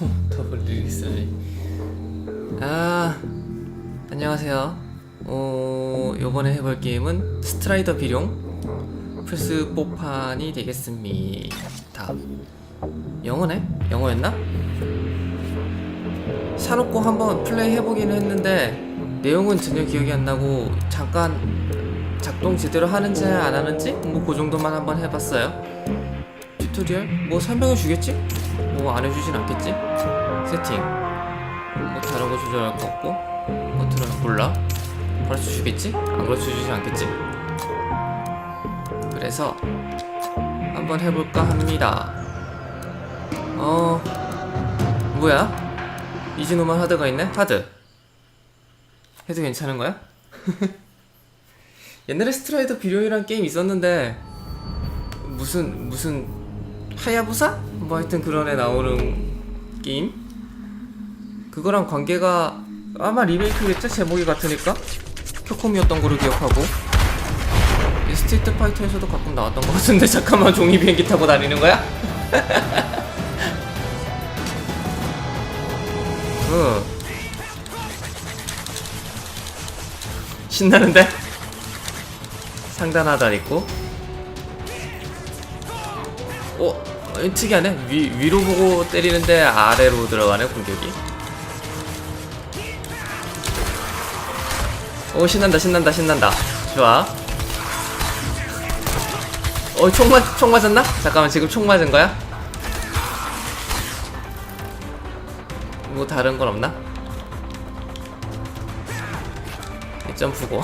호, 더블 리리스를 아 안녕하세요 어 요번에 해볼 게임은 스트라이더 비룡 플스 4판이 되겠습니다 영어네? 영어였나? 사놓고 한번 플레이 해보기는 했는데 내용은 전혀 기억이 안 나고 잠깐 작동 제대로 하는지 안 하는지 뭐 그 정도만 한번 해봤어요. 튜토리얼 뭐 설명해 주겠지? 뭐 안 해주진 않겠지? 세팅 뭐 다른 거 조절할 거 없고 컨트롤 몰라 가르쳐 주겠지? 안 가르쳐 주지 않겠지? 그래서 한번 해볼까 합니다. 어 뭐야? 이진호만 하드가 있네? 하드 해도 괜찮은 거야? 옛날에 스트라이더 비룡이란 게임 있었는데 무슨 무슨 하야부사? 뭐 하여튼 그런 애 나오는 게임? 그거랑 관계가 아마 리메이크겠죠? 제목이 같으니까 캡콤이었던 거로 기억하고 이 스트리트 파이터에서도 가끔 나왔던 것 같은데 잠깐만 종이 비행기 타고 다니는 거야? 응 신나는데? 상단 하단 있고 어? 어, 특이하네 위, 위로 보고 때리는데 아래로 들어가네 공격이 오 신난다 신난다 신난다 좋아 어총 맞, 총 맞았나? 잠깐만 지금 총 맞은 거야? 뭐 다른 건 없나? 이 점프고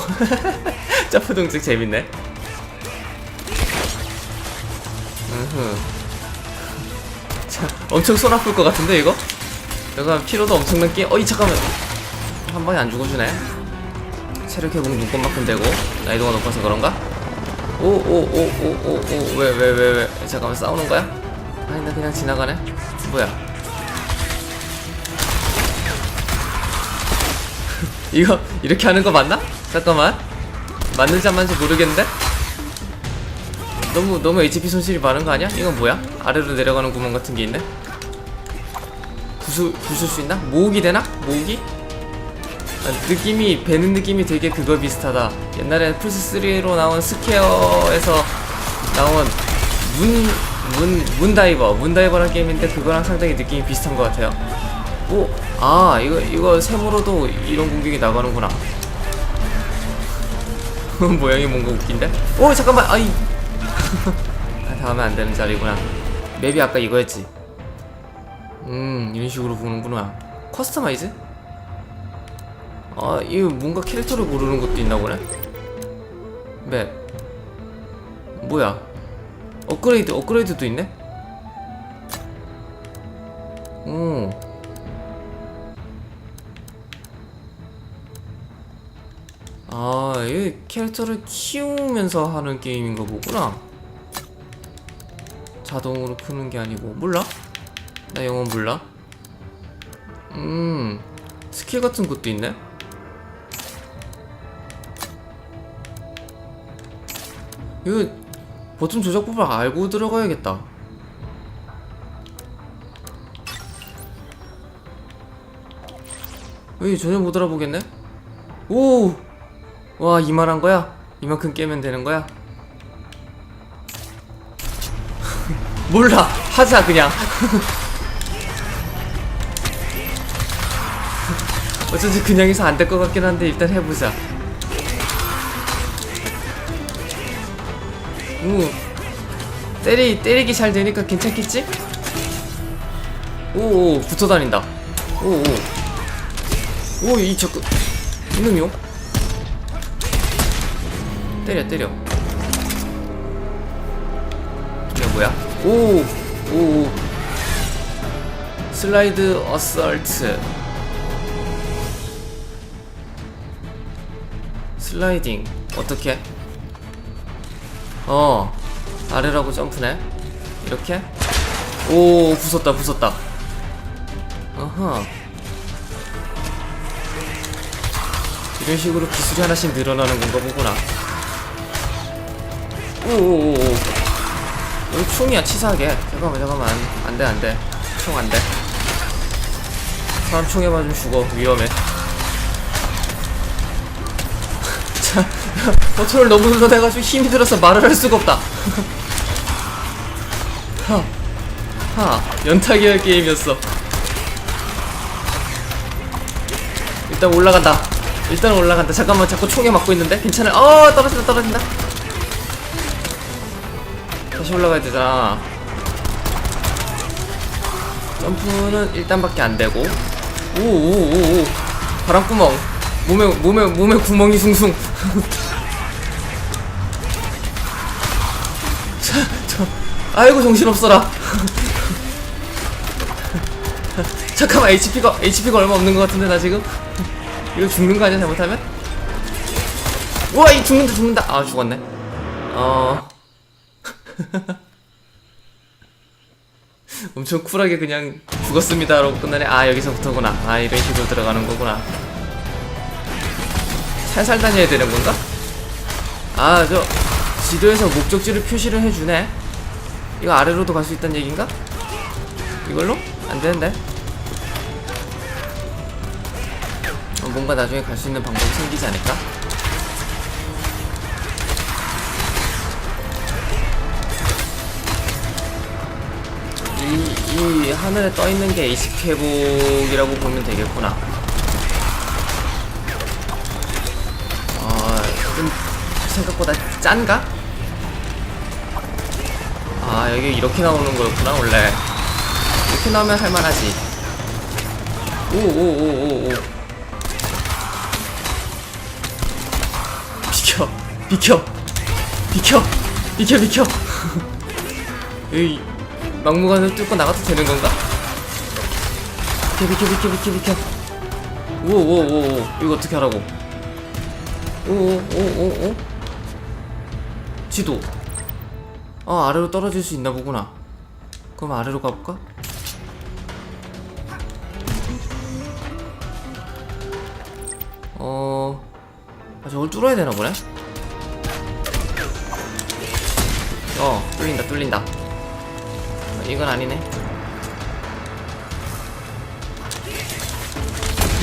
점프 동작 재밌네 으흐. 자, 엄청 손 아플 것 같은데 이거? 약간 피로도 엄청난 게임 어이 잠깐만 한 방에 안 죽어주네 체력 회복 눈곱만큼 되고 난이도가 높아서 그런가? 오 오 오 오 오 오 왜 왜 왜 왜 잠깐만 싸우는 거야? 아니 나 그냥 지나가네 뭐야 이거 이렇게 하는 거 맞나? 잠깐만 맞는지 안 맞는지 모르겠는데? 너무 너무 HP 손실이 많은 거 아니야? 이건 뭐야? 아래로 내려가는 구멍 같은 게 있네? 부수 부술 수 있나? 모으기 되나? 모으기? 아, 느낌이 배는 느낌이 되게 그거 비슷하다. 옛날에 플스 3로 나온 스퀘어에서 나온 문 문 문다이버 문다이버라는 게임인데 그거랑 상당히 느낌이 비슷한 것 같아요. 오, 아 이거 이거 세모로도 이런 공격이 나가는구나. 모양이 뭔가 웃긴데? 오 잠깐만 아이 아, 다음에 안 되는 자리구나. 맵이 아까 이거였지. 음 이런 식으로 보는구나. 커스터마이즈? 아 이거 뭔가 캐릭터를 고르는 것도 있나 보네. 맵. 뭐야? 업그레이드 업그레이드도 있네? 오. 아, 이 캐릭터를 키우면서 하는 게임인가 보구나. 자동으로 크는 게 아니고 몰라? 나 영어 몰라. 음, 스킬 같은 것도 있네. 이거 버튼 조작법을 알고 들어가야겠다. 왜 전혀 못 알아보겠네? 오! 와 이만한 거야? 이만큼 깨면 되는 거야? 몰라. 하자 그냥. 어쩐지 그냥 해서 안 될 것 같긴 한데 일단 해보자. 오 때리 때리기 잘 되니까 괜찮겠지? 오오 붙어 다닌다. 오오 오이 자꾸 이놈이요? 때려 때려. 이거 뭐야? 오! 오! 슬라이드 어설트 슬라이딩 어떻게? 어 아래라고 점프네 이렇게? 오 부쉈다 부쉈다 어허 이런 식으로 기술이 하나씩 늘어나는 건가 보구나 오오오오 여기 총이야 치사하게. 잠깐만 잠깐만. 안돼 안돼. 총 안돼. 사람 총에 맞으면 죽어. 위험해. 자 버튼을 너무 눌러대가지고 힘이 들어서 말을 할 수가 없다. 하, 하 연타기 할 게임이었어. 일단 올라간다. 일단 올라간다. 잠깐만 자꾸 총에 맞고 있는데? 괜찮아. 어 떨어진다 떨어진다 다시 올라가야 되잖아. 점프는 일단밖에 안 되고. 오오오오. 바람구멍. 몸에 몸에 몸에 구멍이 숭숭. 자, 저 아이고 정신없어라. 잠깐만 HP가 HP가 얼마 없는 것 같은데 나 지금? 이거 죽는 거 아니야 잘못하면? 우와 이 죽는다 죽는다. 아 죽었네. 어 엄청 쿨하게 그냥 죽었습니다 라고 끝나네 아 여기서부터구나 아 이런 식으로 들어가는 거구나 살살 다녀야 되는 건가? 아 저 지도에서 목적지를 표시를 해주네 이거 아래로도 갈 수 있다는 얘긴가? 이걸로? 안 되는데 어, 뭔가 나중에 갈 수 있는 방법이 생기지 않을까? 이, 이 하늘에 떠 있는 게 HP 회복이라고 보면 되겠구나. 아, 좀 생각보다 짠가? 아, 여기 이렇게 나오는 거였구나, 원래. 이렇게 나오면 할만하지. 오, 오, 오, 오, 오. 비켜, 비켜, 비켜, 비켜, 비켜. 에이, 막무가내로 뚫고 나가도 되는 건가? 비켜, 비켜, 비켜, 비켜, 비켜. 오, 오, 오, 오. 이거 어떻게 하라고? 오, 오, 오, 오, 오. 지도. 아, 아래로 떨어질 수 있나 보구나. 그럼 아래로 가볼까? 어, 아, 저걸 뚫어야 되나 보네? 어, 뚫린다, 뚫린다. 어, 이건 아니네.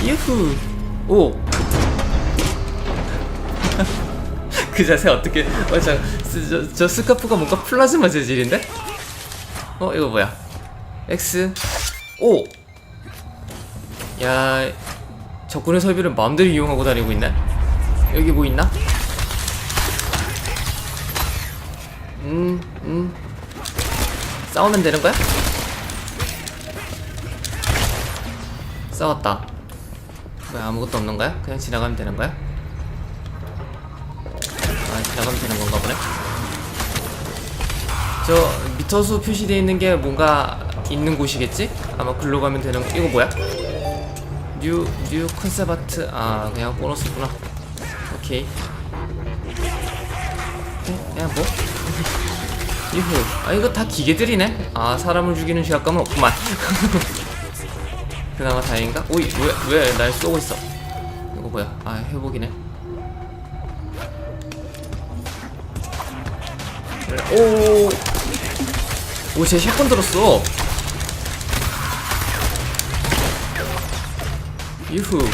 유후! 오! 그 자세 어떻게, 어, 저, 저, 저 스카프가 뭔가 플라즈마 재질인데? 어, 이거 뭐야? X, O! 야, 적군의 설비를 마음대로 이용하고 다니고 있네? 여기 뭐 있나? 음, 음. 싸우면 되는 거야? 싸웠다. 왜 아무것도 없는 거야? 그냥 지나가면 되는 거야? 아, 지나가면 되는 건가 보네? 저 미터수 표시되어 있는 게 뭔가 있는 곳이겠지? 아마 글로 가면 되는 거. 이거 뭐야? 뉴, 뉴 컨셉 아트. 아, 그냥 보너스구나. 오케이. 네, 그냥 뭐? 유후. 아, 이거 다 기계들이네? 아, 사람을 죽이는 시각감은 없구만. 그나마 다행인가? 오이, 왜, 왜 날 쏘고 있어? 이거 뭐야? 아, 회복이네. 오. 오, 쟤 샷건 들었어. 유후.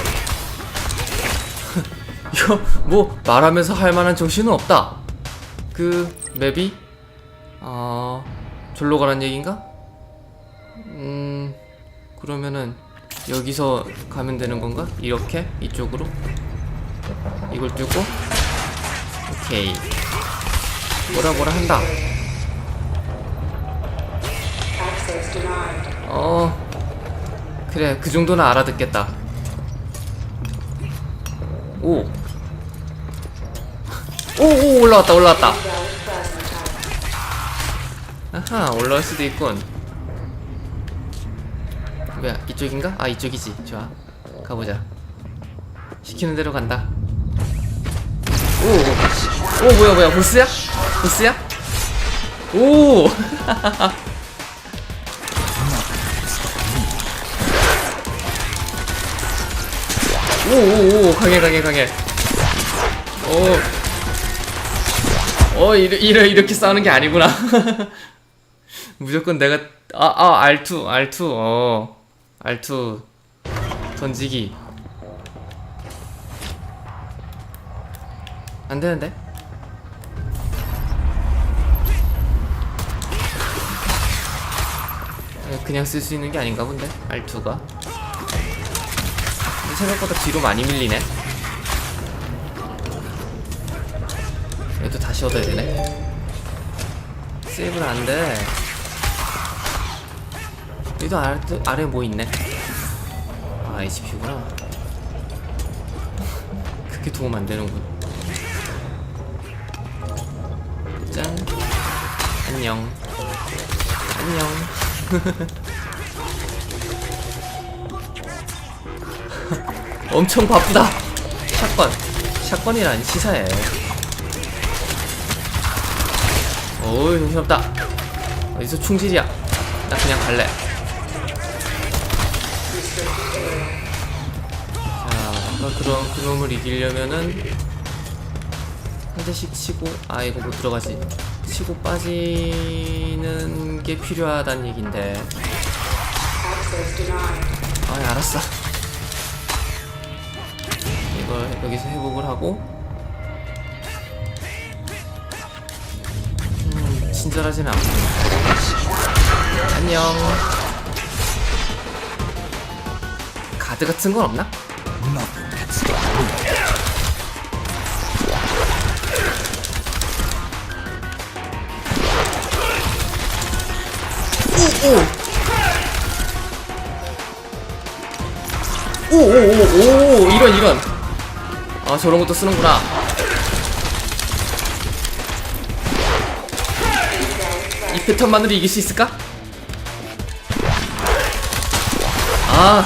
이거 뭐 말하면서 할 만한 정신은 없다. 그 맵이 어 절로 가란 얘긴가? 음 그러면은 여기서 가면 되는 건가? 이렇게 이쪽으로 이걸 뚫고 오케이 뭐라 뭐라 한다. 어 그래 그 정도는 알아듣겠다 오 오오 올라왔다 올라왔다. 아하 올라올 수도 있군. 뭐야 이쪽인가? 아 이쪽이지. 좋아. 가보자. 시키는 대로 간다. 오오 오, 뭐야 뭐야 보스야? 보스야? 오! 오오오 강해 강해 강해. 오. 어, 이래, 이래, 이렇게 싸우는 게 아니구나. 무조건 내가 아, 아 R2 R2 어 R2 던지기. 안 되는데? 그냥 쓸 수 있는 게 아닌가 본데 R2가. 생각보다 뒤로 많이 밀리네. 얘도 다시 얻어야 되네. 세이브는 안돼 여기도 아래, 아래 뭐 있네? 아 HP구나. 그렇게 도움 안 되는군. 짠. 안녕. 안녕. 엄청 바쁘다. 샷건. 샷건이란 시사해. 어이 정신없다. 어디서 충질이야? 나 그냥 갈래 자 아까 그런 그놈을 이기려면은 한 대씩 치고 아 이거 못 들어가지. 치고 빠지는 게 필요하다는 얘긴데. 아 알았어. 이걸 여기서 회복을 하고. 음 친절하진 않고. 안녕. 가드 같은 건 없나? 오오오 오 이런 이런. 아 저런 것도 쓰는구나. 이 패턴만으로 이길 수 있을까? 아.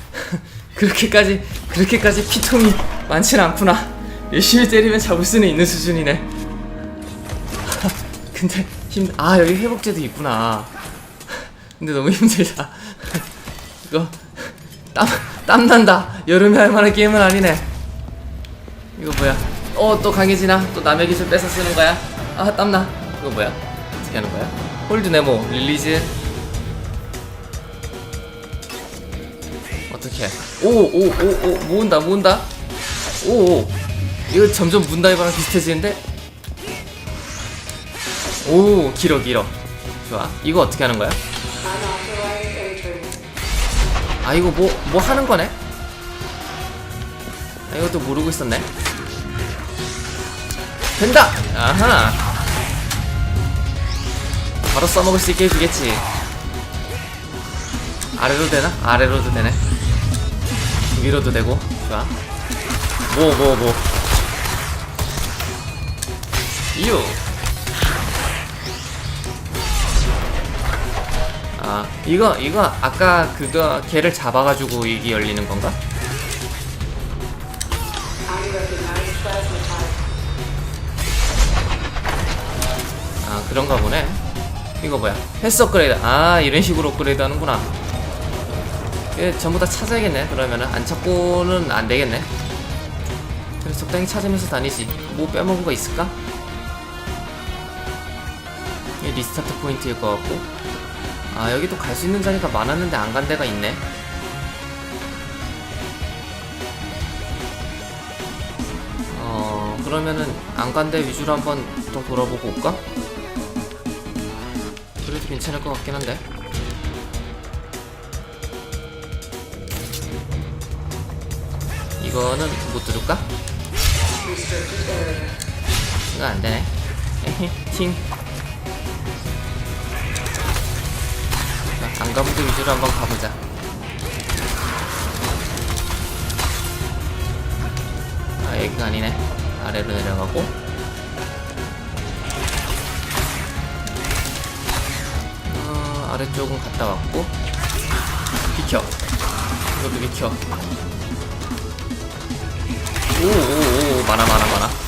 그렇게까지 그렇게까지 피통이 많진 않구나. 열심히 때리면 잡을 수는 있는 수준이네. 근데 힘 아 여기 회복제도 있구나 근데 너무 힘들다 이거 땀, 땀 난다. 여름에 할 만한 게임은 아니네. 이거 뭐야? 어, 또 강해지나? 또 남의 기술 뺏어 쓰는 거야? 아, 땀나. 이거 뭐야? 어떻게 하는 거야? 홀드 네모, 릴리즈. 어떻게? 오, 오, 오, 오, 모은다, 모은다. 오, 오. 이거 점점 문다이버랑 비슷해지는데? 오, 길어, 길어. 좋아. 이거 어떻게 하는 거야? 아 이거 뭐 뭐 하는 거네? 아, 이것도 모르고 있었네. 된다. 아하. 바로 써먹을 수 있게 해주겠지. 아래로 되나? 아래로도 되네. 위로도 되고. 좋아. 뭐 뭐 뭐. 이유. 아 이거 이거 아까 그거 걔를 잡아가지고 이게 열리는 건가? 아 그런가 보네. 이거 뭐야? 헬스 업그레이드. 아 이런 식으로 업그레이드 하는구나. 이게 전부 다 찾아야겠네. 그러면은 안 찾고는 안 되겠네. 그래서 적당히 찾으면서 다니지. 뭐 빼먹은 거 있을까? 리스타트 포인트일 것 같고. 아 여기도 갈수 있는 자리가 많았는데 안 간 데가 있네. 어 그러면은 안 간 데 위주로 한번 더 돌아보고 올까? 그래도 괜찮을 것 같긴 한데. 이거는 못 들을까? 이거 안 되네. 팅. 안 가본 데 위주로 한번 가보자. 아, 여기가 아니네. 아래로 내려가고. 어, 아래쪽은 갔다 왔고. 비켜. 이것도 비켜. 오오오 많아 많아 많아.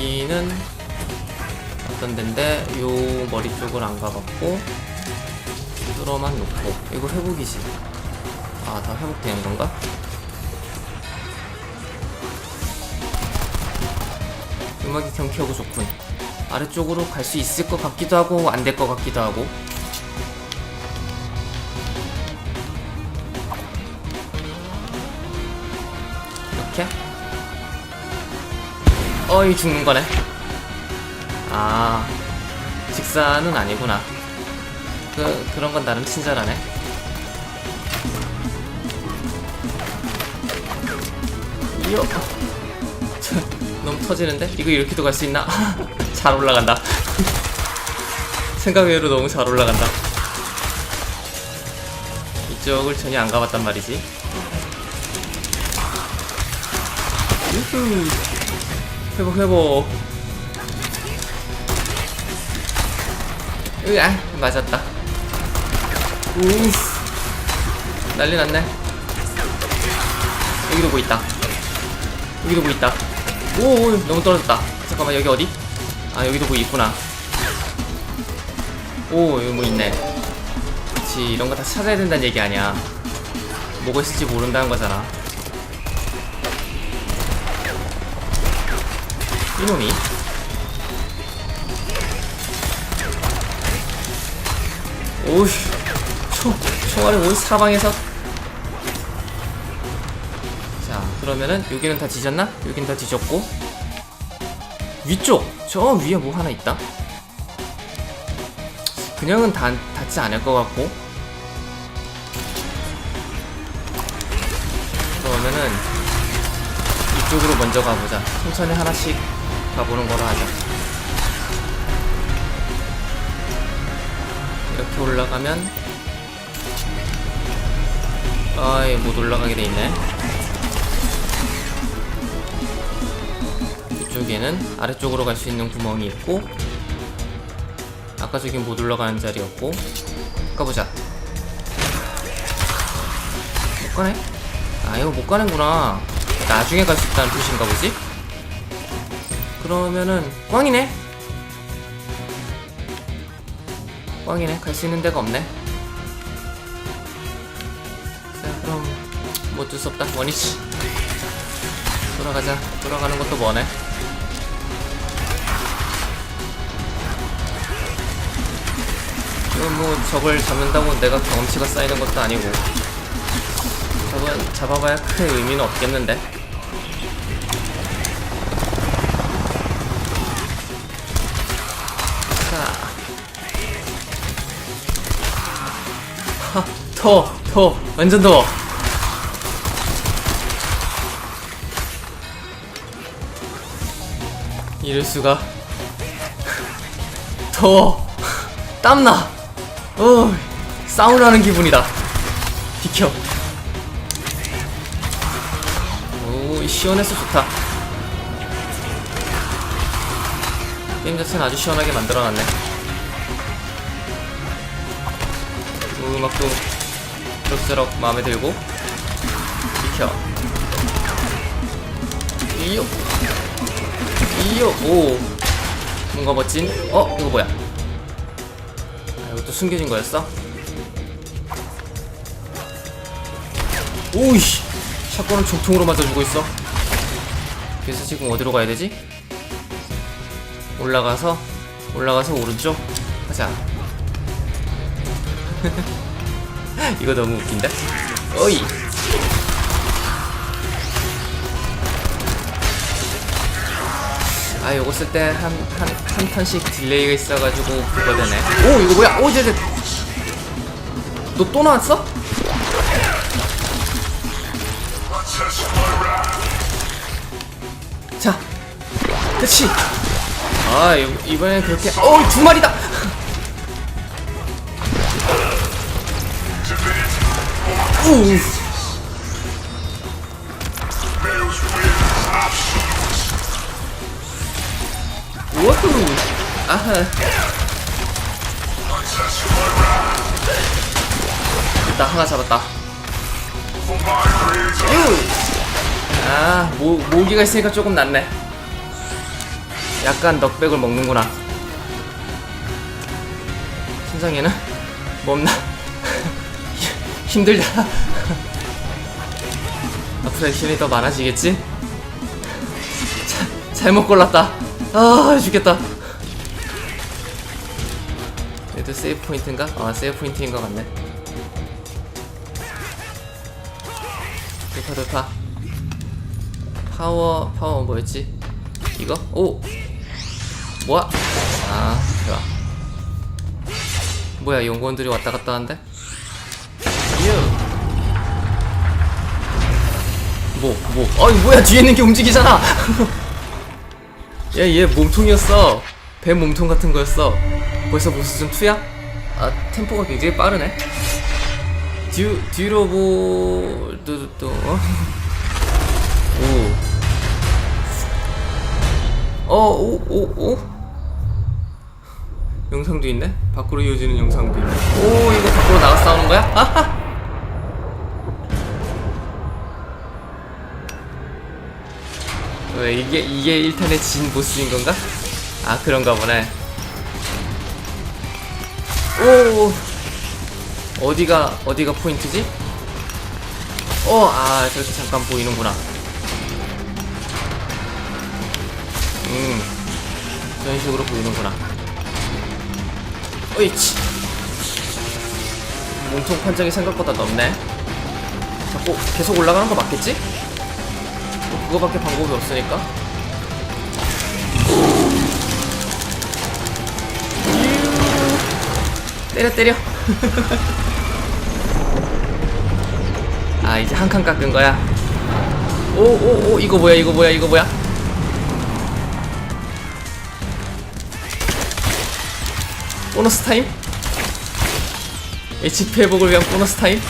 여기는 어떤 데인데 요 머리 쪽을 안 가봤고 뚫어만 놓고 이거 회복이지 아 다 회복되는 건가? 음악이 경쾌하고 좋군. 아래쪽으로 갈 수 있을 것 같기도 하고 안 될 것 같기도 하고. 어이 죽는 거네. 아 직사는 아니구나. 그 그런 건 나름 친절하네. 저, 너무 터지는데? 이거 이렇게도 갈 수 있나? 잘 올라간다. 생각 외로 너무 잘 올라간다. 이쪽을 전혀 안 가봤단 말이지. 유후. 회복, 회복. 으아, 맞았다. 우스. 난리 났네. 여기도 뭐 있다. 여기도 뭐 있다. 오, 오, 너무 떨어졌다. 잠깐만, 여기 어디? 아, 여기도 뭐 있구나. 오, 여기 뭐 있네. 그치, 이런 거 다 찾아야 된다는 얘기 아니야. 뭐가 있을지 모른다는 거잖아. 이놈이. 오우, 총, 총알이 온 사방에서. 자 그러면은 여기는 다 뒤졌나? 여긴 다 뒤졌고. 위쪽 저 위에 뭐 하나 있다? 그냥은 다, 닿지 않을 것 같고. 그러면은 이쪽으로 먼저 가보자. 천천히 하나씩 가보는 거로 하자 이렇게 올라가면 아이 못 올라가게 돼 있네 이쪽에는 아래쪽으로 갈 수 있는 구멍이 있고 아까 저긴 못 올라가는 자리였고 가보자 못 가네? 아 이거 못 가는구나 나중에 갈 수 있다는 표시인가 보지? 그러면은 꽝이네. 꽝이네. 갈 수 있는 데가 없네. 자 그럼 뭐 어쩔 수 없다. 원위치. 돌아가자. 돌아가는 것도 뭐네. 뭐 적을 잡는다고 내가 경험치가 쌓이는 것도 아니고. 적은 잡아봐야 큰 의미는 없겠는데 더워 더워 완전 더워 이럴 수가? 더워 땀나. 어 사우나하는 기분이다. 비켜. 오 시원해서 좋다. 게임 자체는 아주 시원하게 만들어놨네. 오, 음악도 그럭저럭 마음에 들고 비켜. 이요 이요 오. 뭔가 멋진 어 이거 뭐야? 아, 이것도 숨겨진 거였어? 오이씨. 샷건은 정통으로 맞아주고 있어. 그래서 지금 어디로 가야 되지? 올라가서 올라가서 오른쪽? 가자 이거 너무 웃긴다. 어이. 아 요거 쓸때한한 한 턴씩 딜레이가 있어가지고 그거 되네. 오 이거 뭐야? 오 이제 너또 나왔어? 자 그치. 아 이- 이번엔 그렇게 어두 마리다 우 우와후 아하. 됐다 하나 잡았다. 유! 아 모, 모기가 있으니까 조금 낫네. 약간 넉백을 먹는구나. 신상에는? 뭐 없나 힘들다 앞으로 액션이 더 많아지겠지? 자, 잘못 골랐다 아 죽겠다 얘도 세이브 포인트인가? 아 세이브 포인트인 것 같네 돌파 돌파 파워 파워 뭐였지? 이거? 오! 뭐야? 아 좋아 뭐야 연구원들이 왔다 갔다 하는데? 뭐, 뭐, 어이, 뭐야, 뒤에 있는 게 움직이잖아! 야, 얘 몸통이었어. 뱀 몸통 같은 거였어. 벌써 보스전 2야? 아, 템포가 굉장히 빠르네. 뒤, 뒤로 보, 또, 또, 어? 오. 어, 오, 오, 오? 영상도 있네? 밖으로 이어지는 영상도 있네. 오, 이거 밖으로 나가 싸우는 거야? 아하! 왜 이게 이게 1탄의 진 보스인 건가? 아 그런가 보네. 오 어디가 어디가 포인트지? 어아 저렇게 잠깐 보이는구나. 음 이런 식으로 보이는구나. 어이치 몸통 판정이 생각보다 넓네. 자꾸 계속 올라가는 거 맞겠지? 그거밖에 방법이 없으니까. 때려 때려. 아 이제 한 칸 깎은 거야? 오오오 이거 뭐야 이거 뭐야 이거 뭐야? 보너스 타임? HP 회복을 위한 보너스 타임?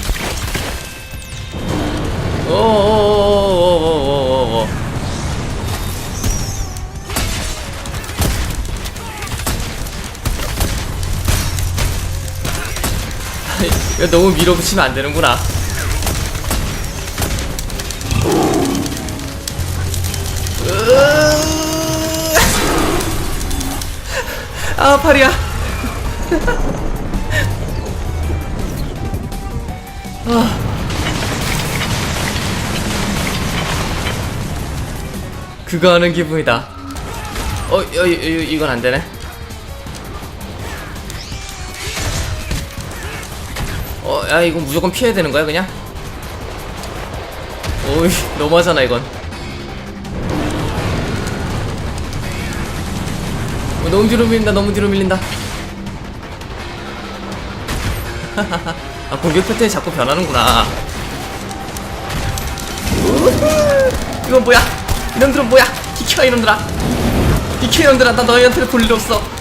오오오오. 이거 너무 밀어붙이면 안 되는구나. 아 팔이야. 그거 하는 기분이다. 어, 어, 이, 이, 이건 안 되네. 야, 이건 무조건 피해야 되는 거야, 그냥? 오이, 너무하잖아, 이건. 어, 너무 뒤로 밀린다, 너무 뒤로 밀린다. 아, 공격 패턴이 자꾸 변하는구나. 이건 뭐야? 이놈들은 뭐야? 비켜, 이놈들아. 비켜, 이놈들아. 나 너희한테 볼일 없어.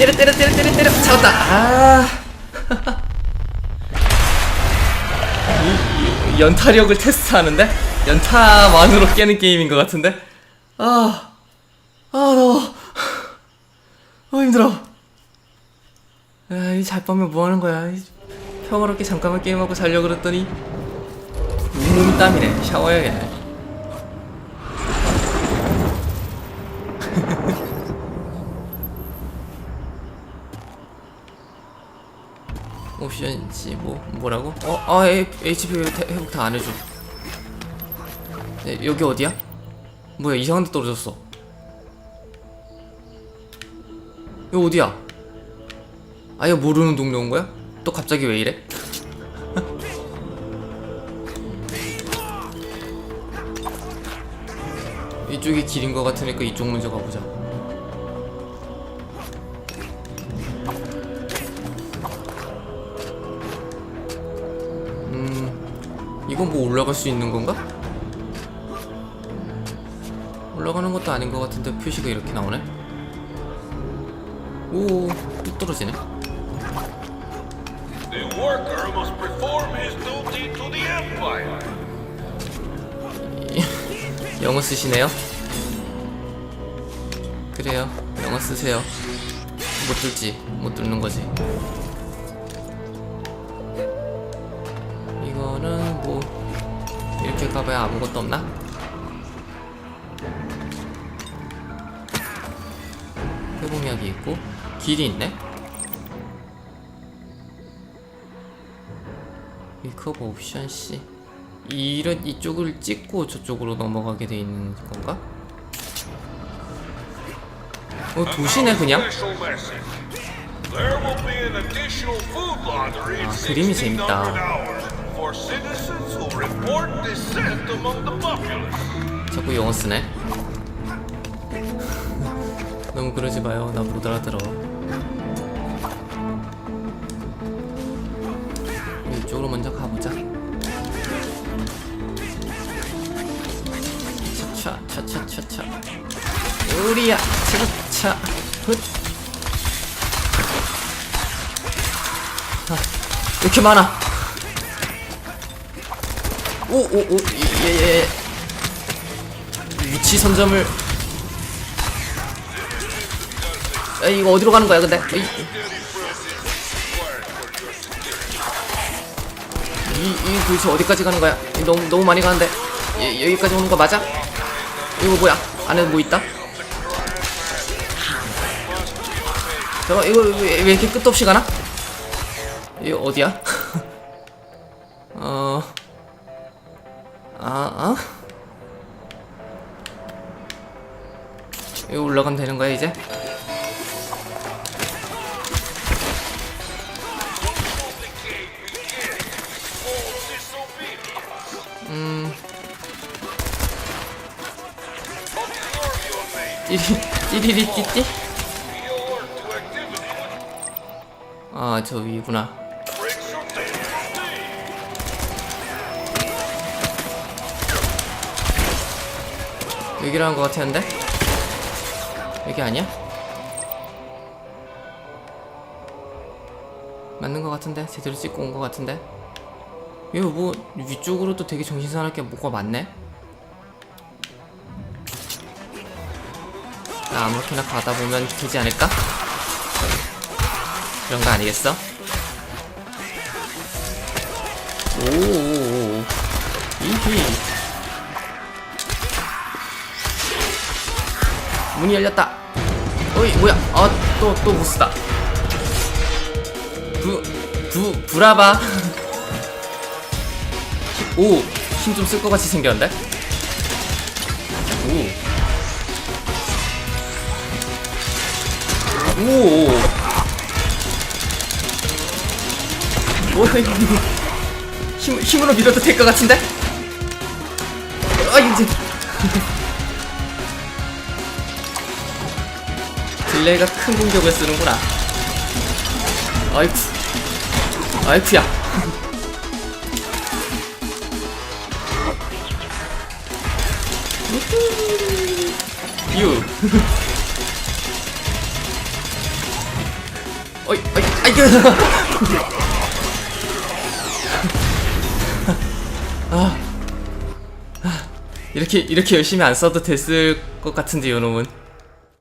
때려 때려 때려 때려 때려. 잡았다. 아. 이- 이- 연타력을 테스트하는데? 연타만으로 깨는 게임인 것 같은데? 아 아 더워. 아 힘들어. 아이잘 밤에 뭐 하는 거야? 이 평화롭게 잠깐만 게임하고 자려고 그랬더니 온몸이 땀이네. 샤워해야겠네 옵션지 뭐 뭐라고? 어? 아 에- HP 회- 회복 다 안 해줘 에, 여기 어디야? 뭐야 이상한 데 떨어졌어 여기 어디야? 아예 모르는 동네 온 거야? 또 갑자기 왜 이래? 이쪽이 길인 것 같으니까 이쪽 먼저 가보자 이건 뭐 올라갈 수 있는 건가? 올라가는 것도 아닌 것 같은데 표시가 이렇게 나오네. 오, 뚝 떨어지네. 영어 쓰시네요. 그래요. 영어 쓰세요. 못 들지. 못 듣는 거지. 가봐야 아무것도 없나? 회복약이 있고 길이 있네. 리커버 옵션 C. 이런 이쪽을 찍고 저쪽으로 넘어가게 돼 있는 건가? 어 도시네 그냥 아, 그림이 1600 재밌다. 자꾸 영어 쓰네 너무 그러지 마요 나 못 알아들어 이쪽으로 먼저 가보자 차차 차차 차차 우리야 차차 훗 아, 이렇게 많아 오오오 예예 위치 선점을 야 이거 어디로 가는 거야 근데 이, 이, 이 도대체 어디까지 가는 거야 이 너무 너무 많이 가는데 예, 여기까지 오는 거 맞아? 이거 뭐야 안에 뭐 있다? 잠깐 이거 왜, 왜 이렇게 끝도 없이 가나? 이거 어디야? 띠띠? 아, 저 위구나. 여기라는 것 같았는데? 여기 아니야? 맞는 것 같은데? 제대로 찍고 온 것 같은데? 이거 뭐 위쪽으로도 되게 정신 사납게 뭐가 많네? 나 아무렇게나 가다 보면 되지 않을까? 그런 거 아니겠어? 오오오 이히 문이 열렸다 어이 뭐야 아또 또 보스다 부, 부, 브라바 오, 힘 좀 쓸 것 같이 생겼는데? 오. 오. 이거. 힘, 힘으로 밀어도 될 것 같은데? 아, 이제. 딜레이가 큰 공격을 쓰는구나. 아이쿠. 아이쿠야. 유. 어이, 아이고. 아, 아, 이렇게 이렇게 열심히 안 써도 됐을 것 같은데 요, 놈은.